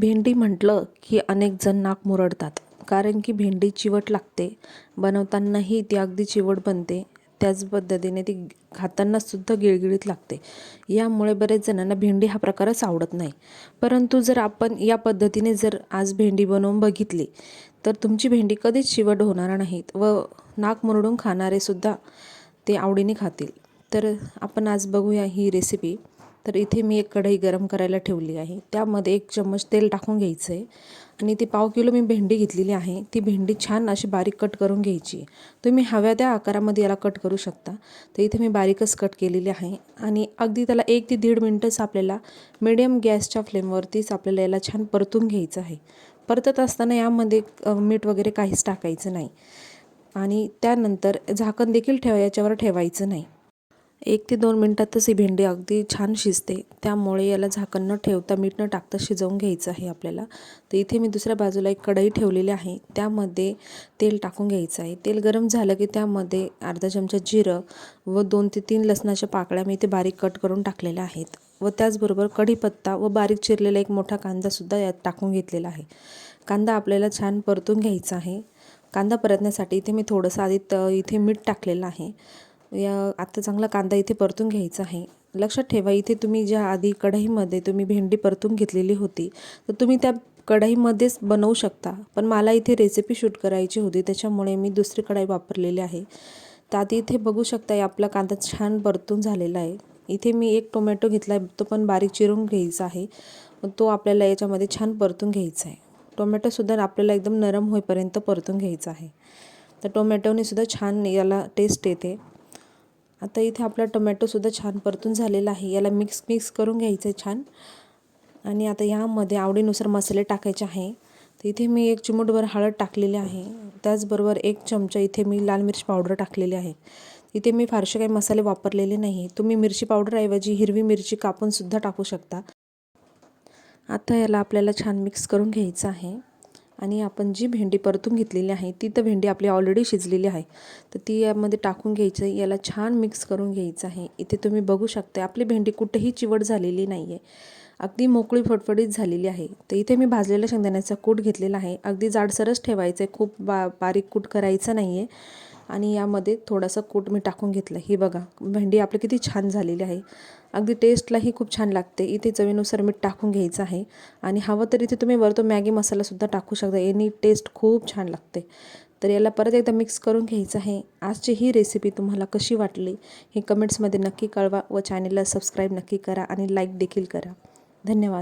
भेंडी म्हटलं की अनेक जण नाक मुरडतात. कारण की भेंडी चिवट लागते. बनवतानाही ती अगदी चिवट बनते. त्याच पद्धतीने ती खातानासुद्धा गिळगिळीत लागते. यामुळे बरेच जणांना भेंडी हा प्रकारच आवडत नाही. परंतु जर आपण या पद्धतीने जर आज भेंडी बनवून बघितली तर तुमची भेंडी कधीच चिवट होणार नाहीत व नाक मुरडून खाणारेसुद्धा ते आवडीने खातील. तर आपण आज बघूया ही रेसिपी तर इथे मी एक कढई गरम करायला ठेवली आहे. त्यामध्ये एक चम्मच तेल टाकून घ्यायचं आहे आणि ती पाव किलो मी भेंडी घेतलेली आहे. ती भेंडी छान अशी बारीक कट करून घ्यायची. तुम्ही हव्या त्या आकारामध्ये याला कट करू शकता. तर इथे मी बारीकच कट केलेली आहे. आणि अगदी त्याला एक ते दीड मिनटंच आपल्याला मिडियम गॅसच्या फ्लेमवरतीच आपल्याला याला छान परतून घ्यायचं आहे. परतत असताना यामध्ये मीठ वगैरे काहीच टाकायचं नाही. आणि त्यानंतर झाकण देखील ठेवा याच्यावर ठेवायचं नाही. एक ते दोन मिनटातच ही भेंडी अगदी छान शिजते. त्यामुळे याला झाकण न ठेवता मीठ न टाकता शिजवून घ्यायचं आहे आपल्याला. तर इथे मी दुसऱ्या बाजूला एक कढई ठेवलेली आहे. त्यामध्ये तेल टाकून घ्यायचं आहे. तेल गरम झालं की त्यामध्ये अर्धा चमचा जिरं व दोन ते तीन लसणाच्या पाकळ्या मी इथे बारीक कट करून टाकलेल्या आहेत. व त्याचबरोबर कढीपत्ता व बारीक चिरलेला एक मोठा कांदासुद्धा यात टाकून घेतलेला आहे. कांदा आपल्याला छान परतून घ्यायचा आहे. कांदा परतण्यासाठी इथे मी थोडंसं आधी त इथे मीठ टाकलेलं आहे. या आता चांगला कांदा इथे परतून घ्यायचा आहे. लक्षात ठेवा इथे तुम्ही ज्या आधी कढईमध्ये तुम्ही भेंडी परतून घेतलेली होती तर तुम्ही त्या कढईमध्येच बनवू शकता. पण मला इथे रेसिपी शूट करायची होती त्याच्यामुळे मी दुसरी कढाई वापरलेली आहे. तर आधी इथे बघू शकता आपला कांदा छान परतून झालेला आहे. इथे मी एक टोमॅटो घेतला आहे तो पण बारीक चिरून घ्यायचा आहे. तो आपल्याला याच्यामध्ये छान परतून घ्यायचा आहे. टोमॅटोसुद्धा आपल्याला एकदम नरम होईपर्यंत परतून घ्यायचा आहे. तर टोमॅटोने सुद्धा छान याला टेस्ट येते. आता इथे आपला टोमॅटोसुद्धा छान परतून झालेला आहे. याला मिक्स मिक्स करून घ्यायचं आहे छान. आणि आता यामध्ये आवडीनुसार मसाले टाकायचे आहे. तर इथे मी एक चिमूटभर हळद टाकलेली आहे. त्याचबरोबर एक चमचा इथे मी लाल मिरची पावडर टाकलेली आहे. इथे मी फारसे काही मसाले वापरलेले नाही. तुम्ही मिरची पावडरऐवजी हिरवी मिरची कापूनसुद्धा टाकू शकता. आता याला आपल्याला छान मिक्स करून घ्यायचं आहे. आणि आपण जी भेंडी परतून घेतलेली आहे ती तर भेंडी आपली ऑलरेडी शिजलेली आहे. तर ती यामध्ये टाकून घ्यायचं आहे याला छान मिक्स करून घ्यायचं आहे. इथे तुम्ही बघू शकता आपली भेंडी कुठेही चिवट झालेली नाही आहे अगदी मोकळी फटफटीत झालेली आहे. तर इथे मी भाजलेल्या शेंगदाण्याचा कूट घेतलेला आहे. अगदी जाडसरच ठेवायचं आहे खूप बा बारीक कूट करायचं नाही आहे आणि यामध्ये थोडासा कूट मी टाकून घेतलं. ही बघा भेंडी आपली किती छान झालेली आहे. अगदी टेस्टलाही खूप छान लागते. इथे चवीनुसार मीठ टाकून घ्यायचं आहे. आणि हवं तर इथे तुम्ही वरतो मॅगी मसालासुद्धा टाकू शकता. यानी टेस्ट खूप छान लागते. तर याला परत एकदा मिक्स करून घ्यायचं आहे. आजची ही रेसिपी तुम्हाला कशी वाटली हे कमेंट्समध्ये नक्की कळवा व चॅनेलला सबस्क्राईब नक्की करा आणि लाईक देखील करा. धन्यवाद.